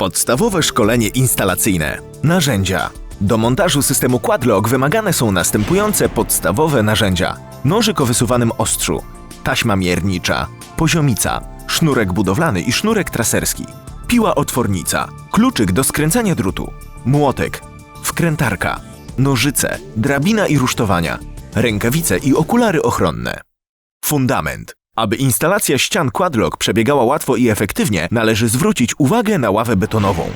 Podstawowe szkolenie instalacyjne. Narzędzia. Do montażu systemu Quadlock wymagane są następujące podstawowe narzędzia. Nożyk o wysuwanym ostrzu, taśma miernicza, poziomica, sznurek budowlany i sznurek traserski, piła otwornica, kluczyk do skręcania drutu, młotek, wkrętarka, nożyce, drabina i rusztowania, rękawice i okulary ochronne. Fundament. Aby instalacja ścian Quadlock przebiegała łatwo i efektywnie, należy zwrócić uwagę na ławę betonową.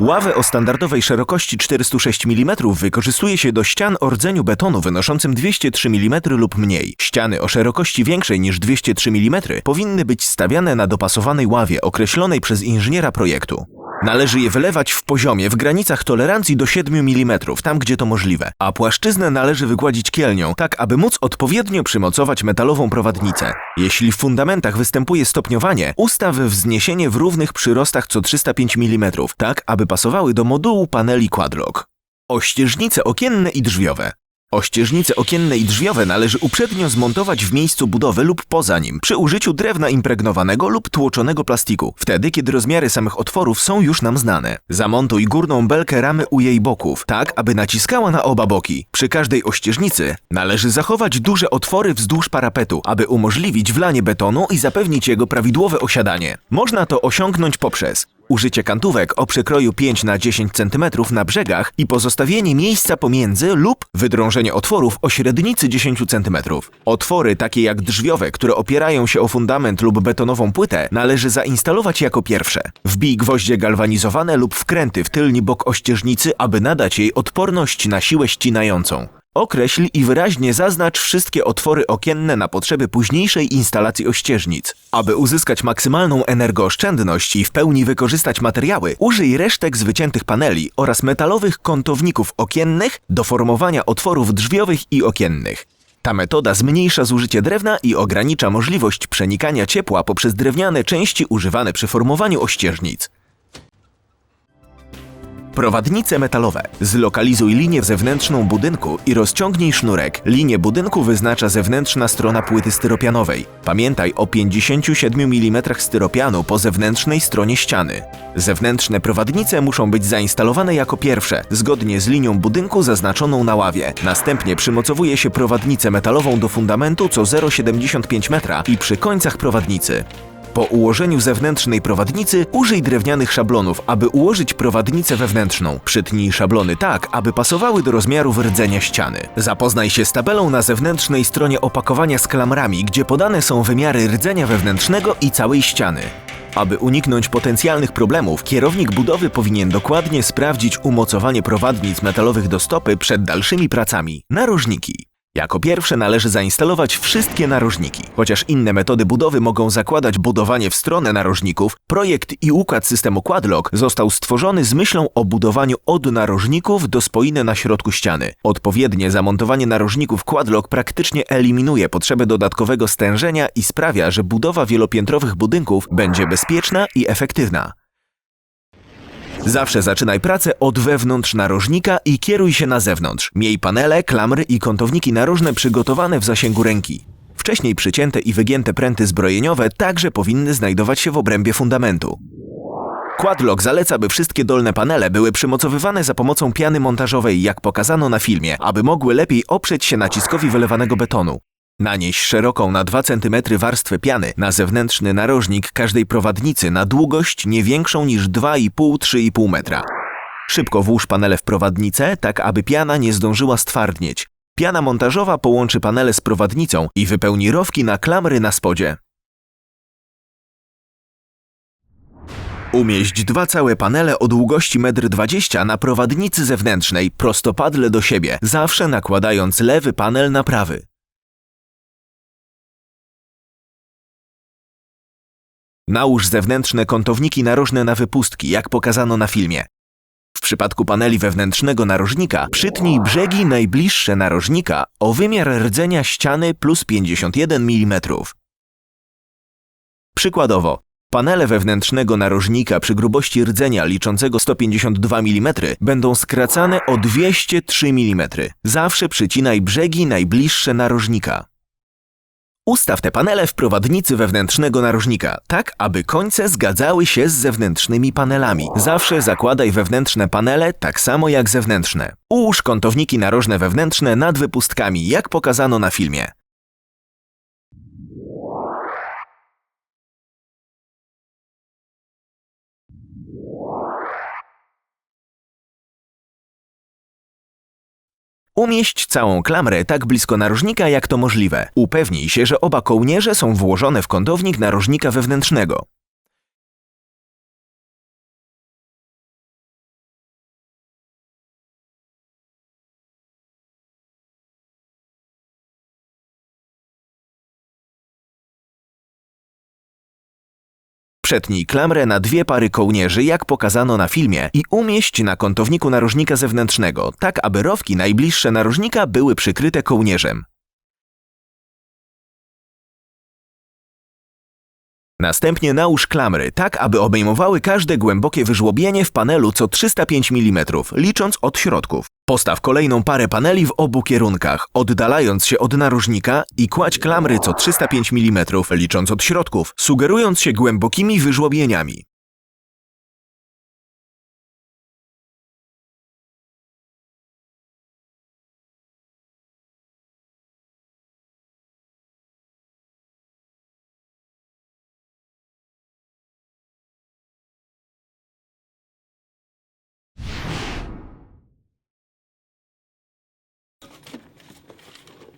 Ławę o standardowej szerokości 406 mm wykorzystuje się do ścian o rdzeniu betonu wynoszącym 203 mm lub mniej. Ściany o szerokości większej niż 203 mm powinny być stawiane na dopasowanej ławie określonej przez inżyniera projektu. Należy je wylewać w poziomie w granicach tolerancji do 7 mm, tam gdzie to możliwe, a płaszczyznę należy wygładzić kielnią, tak aby móc odpowiednio przymocować metalową prowadnicę. Jeśli w fundamentach występuje stopniowanie, ustaw wzniesienie w równych przyrostach co 305 mm, tak aby pasowały do modułu paneli Quadlock. Ościeżnice okienne i drzwiowe. Ościeżnice okienne i drzwiowe należy uprzednio zmontować w miejscu budowy lub poza nim, przy użyciu drewna impregnowanego lub tłoczonego plastiku, wtedy kiedy rozmiary samych otworów są już nam znane. Zamontuj górną belkę ramy u jej boków, tak aby naciskała na oba boki. Przy każdej ościeżnicy należy zachować duże otwory wzdłuż parapetu, aby umożliwić wlanie betonu i zapewnić jego prawidłowe osiadanie. Można to osiągnąć poprzez Użycie kantówek o przekroju 5 na 10 cm na brzegach i pozostawienie miejsca pomiędzy lub wydrążenie otworów o średnicy 10 cm. Otwory takie jak drzwiowe, które opierają się o fundament lub betonową płytę, należy zainstalować jako pierwsze. Wbij gwoździe galwanizowane lub wkręty w tylni bok ościeżnicy, aby nadać jej odporność na siłę ścinającą. Określ i wyraźnie zaznacz wszystkie otwory okienne na potrzeby późniejszej instalacji ościeżnic. Aby uzyskać maksymalną energooszczędność i w pełni wykorzystać materiały, użyj resztek z wyciętych paneli oraz metalowych kątowników okiennych do formowania otworów drzwiowych i okiennych. Ta metoda zmniejsza zużycie drewna i ogranicza możliwość przenikania ciepła poprzez drewniane części używane przy formowaniu ościeżnic. Prowadnice metalowe. Zlokalizuj linię zewnętrzną budynku i rozciągnij sznurek. Linię budynku wyznacza zewnętrzna strona płyty styropianowej. Pamiętaj o 57 mm styropianu po zewnętrznej stronie ściany. Zewnętrzne prowadnice muszą być zainstalowane jako pierwsze, zgodnie z linią budynku zaznaczoną na ławie. Następnie przymocowuje się prowadnicę metalową do fundamentu co 0,75 metra i przy końcach prowadnicy. Po ułożeniu zewnętrznej prowadnicy użyj drewnianych szablonów, aby ułożyć prowadnicę wewnętrzną. Przytnij szablony tak, aby pasowały do rozmiarów rdzenia ściany. Zapoznaj się z tabelą na zewnętrznej stronie opakowania z klamrami, gdzie podane są wymiary rdzenia wewnętrznego i całej ściany. Aby uniknąć potencjalnych problemów, kierownik budowy powinien dokładnie sprawdzić umocowanie prowadnic metalowych do stopy przed dalszymi pracami. Narożniki. Jako pierwsze należy zainstalować wszystkie narożniki. Chociaż inne metody budowy mogą zakładać budowanie w stronę narożników, projekt i układ systemu Quadlock został stworzony z myślą o budowaniu od narożników do spoiny na środku ściany. Odpowiednie zamontowanie narożników Quadlock praktycznie eliminuje potrzebę dodatkowego stężenia i sprawia, że budowa wielopiętrowych budynków będzie bezpieczna i efektywna. Zawsze zaczynaj pracę od wewnątrz narożnika i kieruj się na zewnątrz. Miej panele, klamry i kątowniki narożne przygotowane w zasięgu ręki. Wcześniej przycięte i wygięte pręty zbrojeniowe także powinny znajdować się w obrębie fundamentu. Quadlock zaleca, by wszystkie dolne panele były przymocowywane za pomocą piany montażowej, jak pokazano na filmie, aby mogły lepiej oprzeć się naciskowi wylewanego betonu. Nanieś szeroką na 2 cm warstwę piany na zewnętrzny narożnik każdej prowadnicy na długość nie większą niż 2,5-3,5 metra. Szybko włóż panele w prowadnicę, tak aby piana nie zdążyła stwardnieć. Piana montażowa połączy panele z prowadnicą i wypełni rowki na klamry na spodzie. Umieść dwa całe panele o długości 1,20 m na prowadnicy zewnętrznej prostopadle do siebie, zawsze nakładając lewy panel na prawy. Nałóż zewnętrzne kątowniki narożne na wypustki, jak pokazano na filmie. W przypadku paneli wewnętrznego narożnika przytnij brzegi najbliższe narożnika o wymiar rdzenia ściany plus 51 mm. Przykładowo, panele wewnętrznego narożnika przy grubości rdzenia liczącego 152 mm będą skracane o 203 mm. Zawsze przycinaj brzegi najbliższe narożnika. Ustaw te panele w prowadnicy wewnętrznego narożnika, tak aby końce zgadzały się z zewnętrznymi panelami. Zawsze zakładaj wewnętrzne panele tak samo jak zewnętrzne. Ułóż kątowniki narożne wewnętrzne nad wypustkami, jak pokazano na filmie. Umieść całą klamrę tak blisko narożnika jak to możliwe. Upewnij się, że oba kołnierze są włożone w kątownik narożnika wewnętrznego. Przetnij klamrę na dwie pary kołnierzy, jak pokazano na filmie, i umieść na kątowniku narożnika zewnętrznego, tak aby rowki najbliższe narożnika były przykryte kołnierzem. Następnie nałóż klamry, tak aby obejmowały każde głębokie wyżłobienie w panelu co 305 mm, licząc od środków. Postaw kolejną parę paneli w obu kierunkach, oddalając się od narożnika i kładź klamry co 305 mm, licząc od środków, sugerując się głębokimi wyżłobieniami.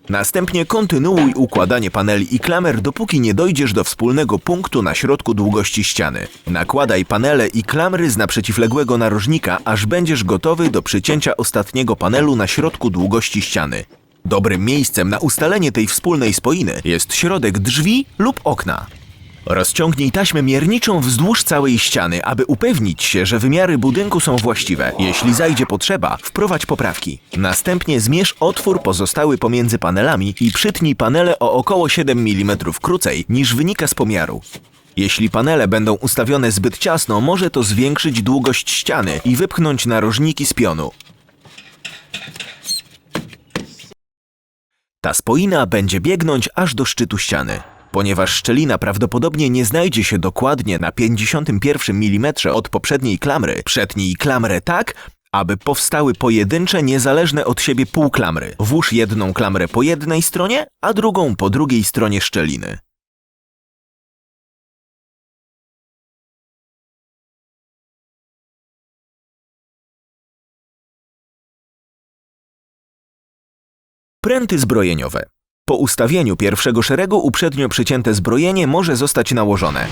Następnie kontynuuj układanie paneli i klamer, dopóki nie dojdziesz do wspólnego punktu na środku długości ściany. Nakładaj panele i klamry z naprzeciwległego narożnika, aż będziesz gotowy do przycięcia ostatniego panelu na środku długości ściany. Dobrym miejscem na ustalenie tej wspólnej spoiny jest środek drzwi lub okna. Rozciągnij taśmę mierniczą wzdłuż całej ściany, aby upewnić się, że wymiary budynku są właściwe. Jeśli zajdzie potrzeba, wprowadź poprawki. Następnie zmierz otwór pozostały pomiędzy panelami i przytnij panele o około 7 mm krócej niż wynika z pomiaru. Jeśli panele będą ustawione zbyt ciasno, może to zwiększyć długość ściany i wypchnąć narożniki z pionu. Ta spoina będzie biegnąć aż do szczytu ściany. Ponieważ szczelina prawdopodobnie nie znajdzie się dokładnie na 51 mm od poprzedniej klamry, przetnij klamrę tak, aby powstały pojedyncze, niezależne od siebie półklamry. Włóż jedną klamrę po jednej stronie, a drugą po drugiej stronie szczeliny. Pręty zbrojeniowe. Po ustawieniu pierwszego szeregu uprzednio przycięte zbrojenie może zostać nałożone.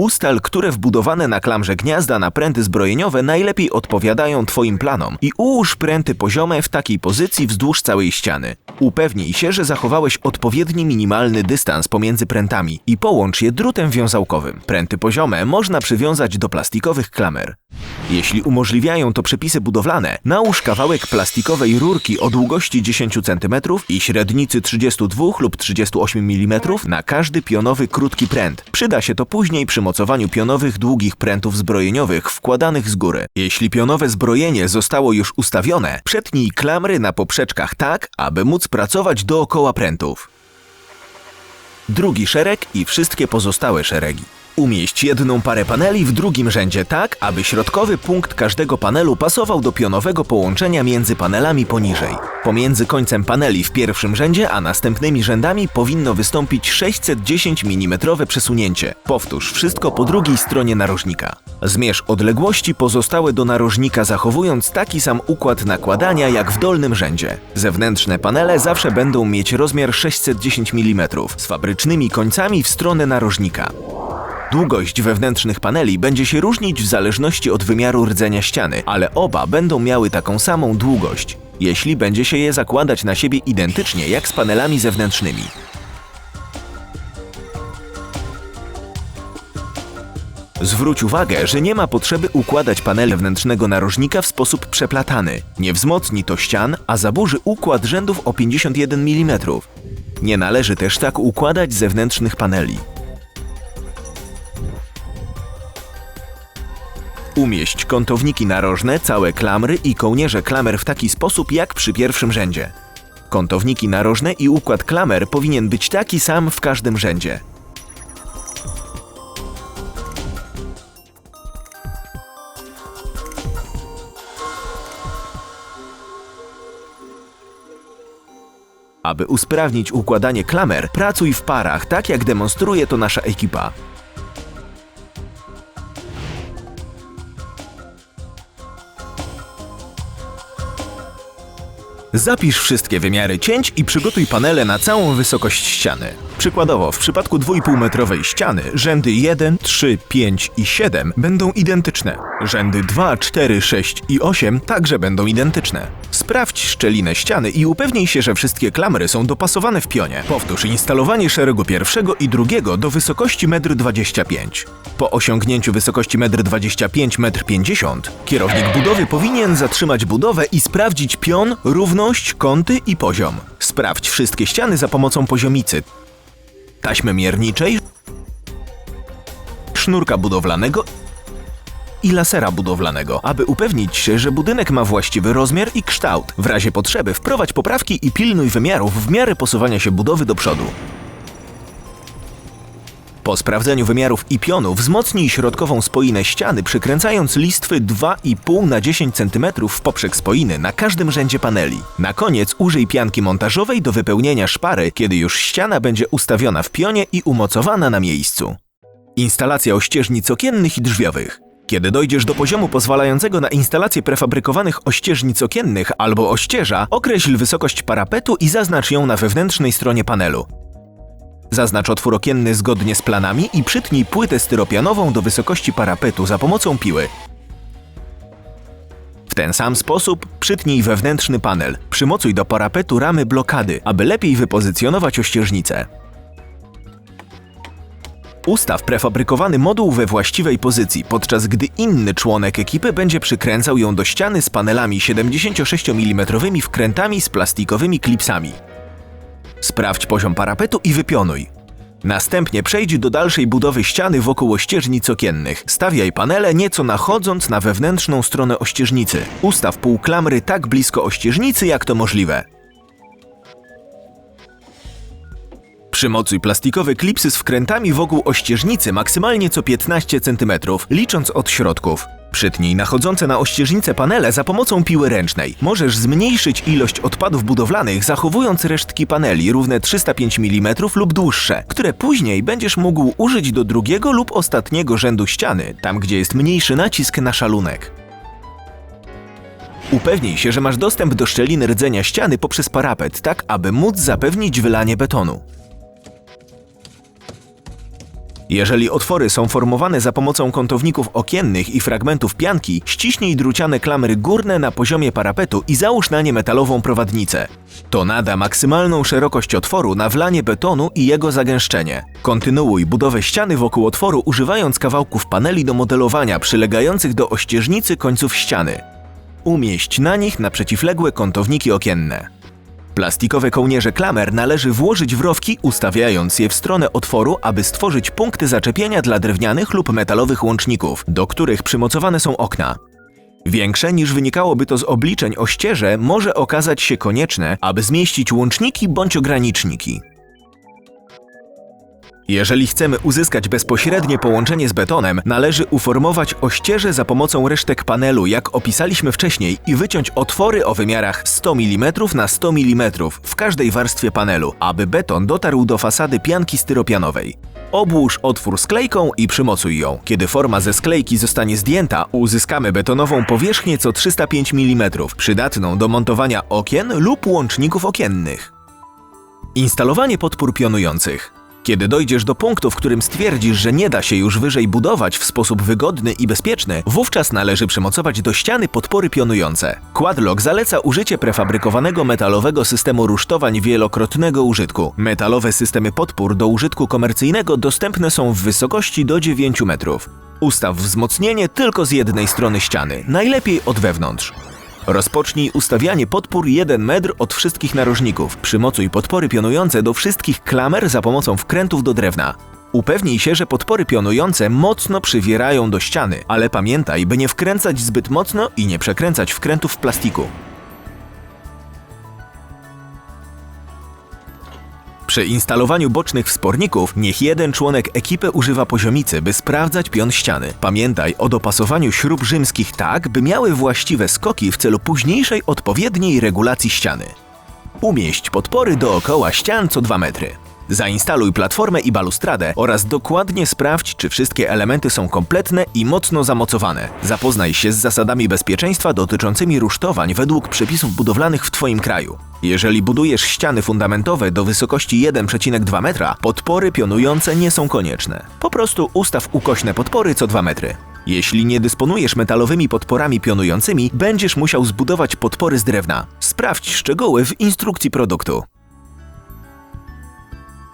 Ustal, które wbudowane na klamrze gniazda na pręty zbrojeniowe najlepiej odpowiadają Twoim planom i ułóż pręty poziome w takiej pozycji wzdłuż całej ściany. Upewnij się, że zachowałeś odpowiedni minimalny dystans pomiędzy prętami i połącz je drutem wiązałkowym. Pręty poziome można przywiązać do plastikowych klamer. Jeśli umożliwiają to przepisy budowlane, nałóż kawałek plastikowej rurki o długości 10 cm i średnicy 32 lub 38 mm na każdy pionowy krótki pręt. Przyda się to później przy mocowaniu pionowych długich prętów zbrojeniowych wkładanych z góry. Jeśli pionowe zbrojenie zostało już ustawione, przetnij klamry na poprzeczkach tak, aby móc pracować dookoła prętów. Drugi szereg i wszystkie pozostałe szeregi. Umieść jedną parę paneli w drugim rzędzie tak, aby środkowy punkt każdego panelu pasował do pionowego połączenia między panelami poniżej. Pomiędzy końcem paneli w pierwszym rzędzie, a następnymi rzędami powinno wystąpić 610 mm przesunięcie. Powtórz wszystko po drugiej stronie narożnika. Zmierz odległości pozostałe do narożnika, zachowując taki sam układ nakładania jak w dolnym rzędzie. Zewnętrzne panele zawsze będą mieć rozmiar 610 mm z fabrycznymi końcami w stronę narożnika. Długość wewnętrznych paneli będzie się różnić w zależności od wymiaru rdzenia ściany, ale oba będą miały taką samą długość, jeśli będzie się je zakładać na siebie identycznie jak z panelami zewnętrznymi. Zwróć uwagę, że nie ma potrzeby układać paneli wewnętrznego narożnika w sposób przeplatany. Nie wzmocni to ścian, a zaburzy układ rzędów o 51 mm. Nie należy też tak układać zewnętrznych paneli. Umieść kątowniki narożne, całe klamry i kołnierze klamer w taki sposób jak przy pierwszym rzędzie. Kątowniki narożne i układ klamer powinien być taki sam w każdym rzędzie. Aby usprawnić układanie klamer, pracuj w parach, tak jak demonstruje to nasza ekipa. Zapisz wszystkie wymiary cięć i przygotuj panele na całą wysokość ściany. Przykładowo, w przypadku 2,5-metrowej ściany rzędy 1, 3, 5 i 7 będą identyczne. Rzędy 2, 4, 6 i 8 także będą identyczne. Sprawdź szczelinę ściany i upewnij się, że wszystkie klamry są dopasowane w pionie. Powtórz instalowanie szeregu pierwszego i drugiego do wysokości 1,25 m. Po osiągnięciu wysokości 1,25 m 1,50 m kierownik budowy powinien zatrzymać budowę i sprawdzić pion, równość, kąty i poziom. Sprawdź wszystkie ściany za pomocą poziomicy, taśmy mierniczej, sznurka budowlanego i lasera budowlanego, aby upewnić się, że budynek ma właściwy rozmiar i kształt. W razie potrzeby wprowadź poprawki i pilnuj wymiarów w miarę posuwania się budowy do przodu. Po sprawdzeniu wymiarów i pionu wzmocnij środkową spoinę ściany przykręcając listwy 2,5 na 10 cm w poprzek spoiny na każdym rzędzie paneli. Na koniec użyj pianki montażowej do wypełnienia szpary, kiedy już ściana będzie ustawiona w pionie i umocowana na miejscu. Instalacja ościeżnic okiennych i drzwiowych. Kiedy dojdziesz do poziomu pozwalającego na instalację prefabrykowanych ościeżnic okiennych albo ościeża, określ wysokość parapetu i zaznacz ją na wewnętrznej stronie panelu. Zaznacz otwór okienny zgodnie z planami i przytnij płytę styropianową do wysokości parapetu za pomocą piły. W ten sam sposób przytnij wewnętrzny panel. Przymocuj do parapetu ramy blokady, aby lepiej wypozycjonować ościeżnicę. Ustaw prefabrykowany moduł we właściwej pozycji, podczas gdy inny członek ekipy będzie przykręcał ją do ściany z panelami 76 mm wkrętami z plastikowymi klipsami. Sprawdź poziom parapetu i wypionuj. Następnie przejdź do dalszej budowy ściany wokół ościeżnic okiennych. Stawiaj panele nieco nachodząc na wewnętrzną stronę ościeżnicy. Ustaw półklamry tak blisko ościeżnicy, jak to możliwe. Przymocuj plastikowe klipsy z wkrętami wokół ościeżnicy maksymalnie co 15 cm, licząc od środków. Przytnij nachodzące na ościeżnicę panele za pomocą piły ręcznej. Możesz zmniejszyć ilość odpadów budowlanych, zachowując resztki paneli równe 305 mm lub dłuższe, które później będziesz mógł użyć do drugiego lub ostatniego rzędu ściany, tam gdzie jest mniejszy nacisk na szalunek. Upewnij się, że masz dostęp do szczeliny rdzenia ściany poprzez parapet, tak aby móc zapewnić wylanie betonu. Jeżeli otwory są formowane za pomocą kątowników okiennych i fragmentów pianki, ściśnij druciane klamry górne na poziomie parapetu i załóż na nie metalową prowadnicę. To nada maksymalną szerokość otworu na wlanie betonu i jego zagęszczenie. Kontynuuj budowę ściany wokół otworu używając kawałków paneli do modelowania przylegających do ościeżnicy końców ściany. Umieść na nich na przeciwległe kątowniki okienne. Plastikowe kołnierze klamer należy włożyć w rowki, ustawiając je w stronę otworu, aby stworzyć punkty zaczepienia dla drewnianych lub metalowych łączników, do których przymocowane są okna. Większe niż wynikałoby to z obliczeń o ścieże może okazać się konieczne, aby zmieścić łączniki bądź ograniczniki. Jeżeli chcemy uzyskać bezpośrednie połączenie z betonem, należy uformować ościeże za pomocą resztek panelu, jak opisaliśmy wcześniej, i wyciąć otwory o wymiarach 100 mm na 100 mm w każdej warstwie panelu, aby beton dotarł do fasady pianki styropianowej. Obłóż otwór sklejką i przymocuj ją. Kiedy forma ze sklejki zostanie zdjęta, uzyskamy betonową powierzchnię co 305 mm, przydatną do montowania okien lub łączników okiennych. Instalowanie podpór pionujących. Kiedy dojdziesz do punktu, w którym stwierdzisz, że nie da się już wyżej budować w sposób wygodny i bezpieczny, wówczas należy przymocować do ściany podpory pionujące. Quadlock zaleca użycie prefabrykowanego metalowego systemu rusztowań wielokrotnego użytku. Metalowe systemy podpór do użytku komercyjnego dostępne są w wysokości do 9 metrów. Ustaw wzmocnienie tylko z jednej strony ściany, najlepiej od wewnątrz. Rozpocznij ustawianie podpór 1 metr od wszystkich narożników. Przymocuj podpory pionujące do wszystkich klamer za pomocą wkrętów do drewna. Upewnij się, że podpory pionujące mocno przywierają do ściany, ale pamiętaj, by nie wkręcać zbyt mocno i nie przekręcać wkrętów w plastiku. Przy instalowaniu bocznych wsporników niech jeden członek ekipy używa poziomicy, by sprawdzać pion ściany. Pamiętaj o dopasowaniu śrub rzymskich tak, by miały właściwe skoki w celu późniejszej odpowiedniej regulacji ściany. Umieść podpory dookoła ścian co 2 metry. Zainstaluj platformę i balustradę oraz dokładnie sprawdź, czy wszystkie elementy są kompletne i mocno zamocowane. Zapoznaj się z zasadami bezpieczeństwa dotyczącymi rusztowań według przepisów budowlanych w Twoim kraju. Jeżeli budujesz ściany fundamentowe do wysokości 1,2 metra, podpory pionujące nie są konieczne. Po prostu ustaw ukośne podpory co 2 metry. Jeśli nie dysponujesz metalowymi podporami pionującymi, będziesz musiał zbudować podpory z drewna. Sprawdź szczegóły w instrukcji produktu.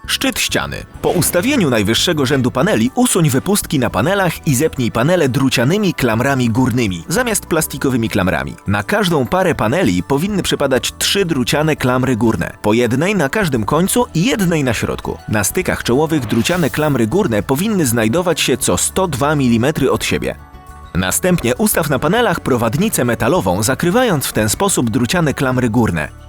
Szczyt ściany. Po ustawieniu najwyższego rzędu paneli usuń wypustki na panelach i zepnij panele drucianymi klamrami górnymi zamiast plastikowymi klamrami. Na każdą parę paneli powinny przypadać trzy druciane klamry górne, po jednej na każdym końcu i jednej na środku. Na stykach czołowych druciane klamry górne powinny znajdować się co 102 mm od siebie. Następnie ustaw na panelach prowadnicę metalową, zakrywając w ten sposób druciane klamry górne.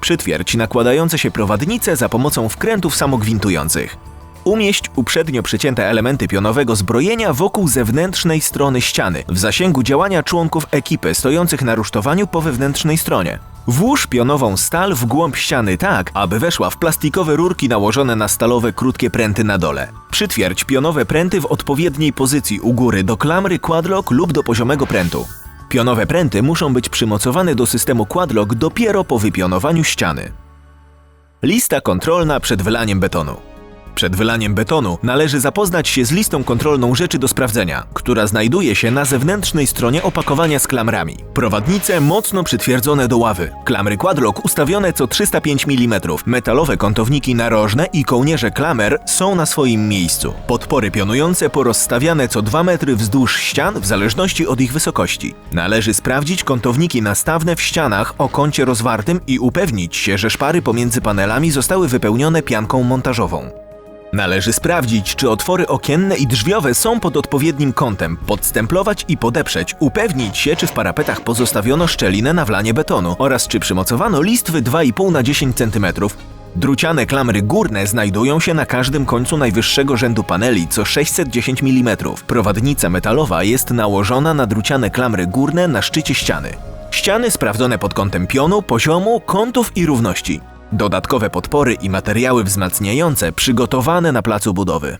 Przytwierdź nakładające się prowadnice za pomocą wkrętów samogwintujących. Umieść uprzednio przycięte elementy pionowego zbrojenia wokół zewnętrznej strony ściany, w zasięgu działania członków ekipy stojących na rusztowaniu po wewnętrznej stronie. Włóż pionową stal w głąb ściany tak, aby weszła w plastikowe rurki nałożone na stalowe krótkie pręty na dole. Przytwierdź pionowe pręty w odpowiedniej pozycji u góry do klamry quadlock lub do poziomego prętu. Pionowe pręty muszą być przymocowane do systemu quadlock dopiero po wypionowaniu ściany. Lista kontrolna przed wylaniem betonu. Przed wylaniem betonu należy zapoznać się z listą kontrolną rzeczy do sprawdzenia, która znajduje się na zewnętrznej stronie opakowania z klamrami. Prowadnice mocno przytwierdzone do ławy, klamry quadlock ustawione co 305 mm, metalowe kątowniki narożne i kołnierze klamer są na swoim miejscu. Podpory pionujące porozstawiane co 2 metry wzdłuż ścian w zależności od ich wysokości. Należy sprawdzić kątowniki nastawne w ścianach o kącie rozwartym i upewnić się, że szpary pomiędzy panelami zostały wypełnione pianką montażową. Należy sprawdzić, czy otwory okienne i drzwiowe są pod odpowiednim kątem, podstemplować i podeprzeć, upewnić się, czy w parapetach pozostawiono szczelinę na wlanie betonu oraz czy przymocowano listwy 2,5 na 10 cm. Druciane klamry górne znajdują się na każdym końcu najwyższego rzędu paneli co 610 mm. Prowadnica metalowa jest nałożona na druciane klamry górne na szczycie ściany. Ściany sprawdzone pod kątem pionu, poziomu, kątów i równości. Dodatkowe podpory i materiały wzmacniające przygotowane na placu budowy.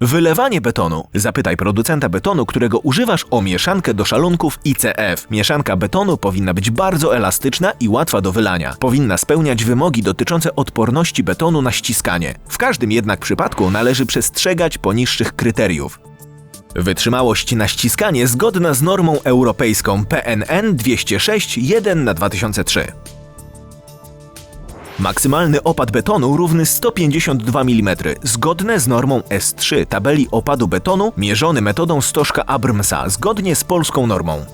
Wylewanie betonu. Zapytaj producenta betonu, którego używasz o mieszankę do szalunków ICF. Mieszanka betonu powinna być bardzo elastyczna i łatwa do wylania. Powinna spełniać wymogi dotyczące odporności betonu na ściskanie. W każdym jednak przypadku należy przestrzegać poniższych kryteriów. Wytrzymałość na ściskanie zgodna z normą europejską PNN 206 1 na 2003. Maksymalny opad betonu równy 152 mm, zgodne z normą S3 tabeli opadu betonu mierzony metodą stożka Abramsa, zgodnie z polską normą.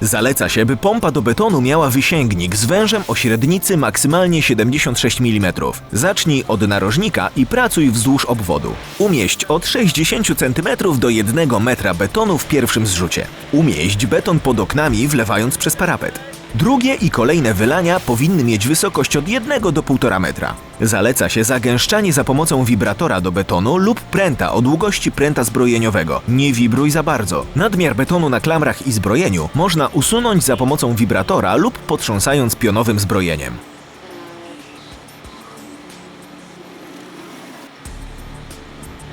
Zaleca się, by pompa do betonu miała wysięgnik z wężem o średnicy maksymalnie 76 mm. Zacznij od narożnika i pracuj wzdłuż obwodu. Umieść od 60 cm do 1 metra betonu w pierwszym zrzucie. Umieść beton pod oknami, wlewając przez parapet. Drugie i kolejne wylania powinny mieć wysokość od 1 do 1,5 metra. Zaleca się zagęszczanie za pomocą wibratora do betonu lub pręta o długości pręta zbrojeniowego. Nie wibruj za bardzo. Nadmiar betonu na klamrach i zbrojeniu można usunąć za pomocą wibratora lub potrząsając pionowym zbrojeniem.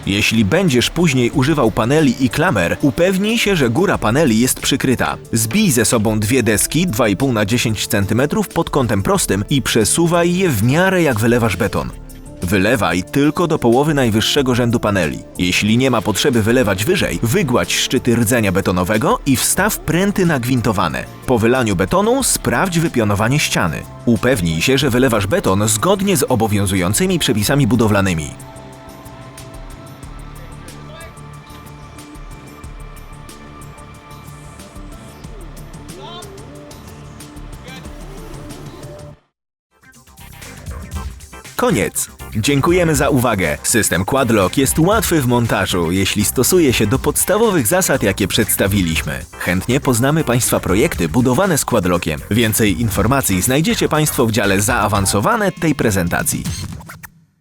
Jeśli będziesz później używał paneli i klamer, upewnij się, że góra paneli jest przykryta. Zbij ze sobą dwie deski 2,5 na 10 cm pod kątem prostym i przesuwaj je w miarę jak wylewasz beton. Wylewaj tylko do połowy najwyższego rzędu paneli. Jeśli nie ma potrzeby wylewać wyżej, wygładź szczyty rdzenia betonowego i wstaw pręty nagwintowane. Po wylaniu betonu sprawdź wypionowanie ściany. Upewnij się, że wylewasz beton zgodnie z obowiązującymi przepisami budowlanymi. Koniec. Dziękujemy za uwagę. System Quadlock jest łatwy w montażu, jeśli stosuje się do podstawowych zasad, jakie przedstawiliśmy. Chętnie poznamy Państwa projekty budowane z Quadlockiem. Więcej informacji znajdziecie Państwo w dziale zaawansowane tej prezentacji.